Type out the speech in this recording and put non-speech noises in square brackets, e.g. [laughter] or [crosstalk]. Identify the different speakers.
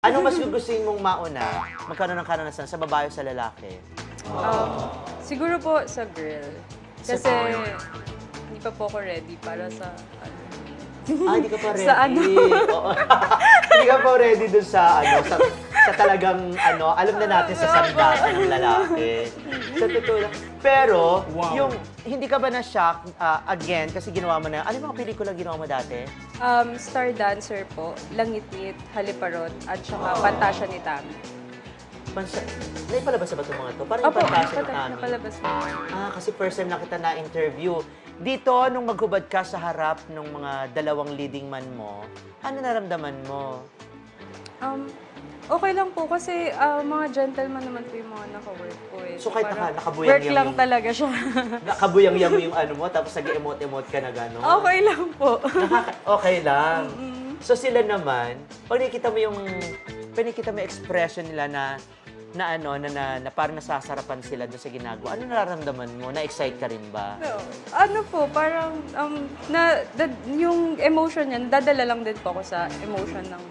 Speaker 1: Anong mas gugustuhin mong mauna? Magkaroon ng karanasan sa babae o sa lalaki?
Speaker 2: Um, siguro po sa girl.
Speaker 1: Sa
Speaker 2: Kasi
Speaker 1: girl.
Speaker 2: hindi pa po ako ready para sa ano.
Speaker 1: Ah, hindi ka pa [laughs] ready.
Speaker 2: Sa ano?
Speaker 1: Oo. [laughs] hindi ka pa ready dun sa, ano, sa, sa talagang, ano, alam na natin sa sandata ng lalaki. Sa totoo lang. Pero, yung, hindi ka ba na-shock, ah, again, kasi ginawa mo na, ano yung mga pelikula ginawa mo dati?
Speaker 2: Um, Star Dancer po, Langit-ngit, Haliparot, at saka Pantasya ni Tami.
Speaker 1: Pansa, naipalabas na ba itong mga to? Parang yung
Speaker 2: Opo,
Speaker 1: pantasya ng
Speaker 2: napata-
Speaker 1: kami.
Speaker 2: napalabas po.
Speaker 1: Ah, kasi first time na kita na-interview. Dito, nung maghubad ka sa harap ng mga dalawang leading man mo, ano naramdaman mo?
Speaker 2: Um, okay lang po kasi ah, mga gentleman naman po yung mga naka-work po eh.
Speaker 1: So, kahit
Speaker 2: parang
Speaker 1: naka- nakabuyang
Speaker 2: Work
Speaker 1: yung-
Speaker 2: lang talaga siya. [laughs]
Speaker 1: Nakabuyang-yang mo yung ano mo, tapos nag-emote-emote ka na gano'n.
Speaker 2: okay lang po.
Speaker 1: Nakaka- okay lang. So sila naman, pag nakikita mo yung, pag nakikita mo yung expression nila na, na ano, na, na, na parang nasasarapan sila doon sa ginagawa, ano nararamdaman mo? Na-excite ka rin ba?
Speaker 2: No. Ano po, parang um, na, da- yung emotion niya, dadala lang din po ako sa emotion ng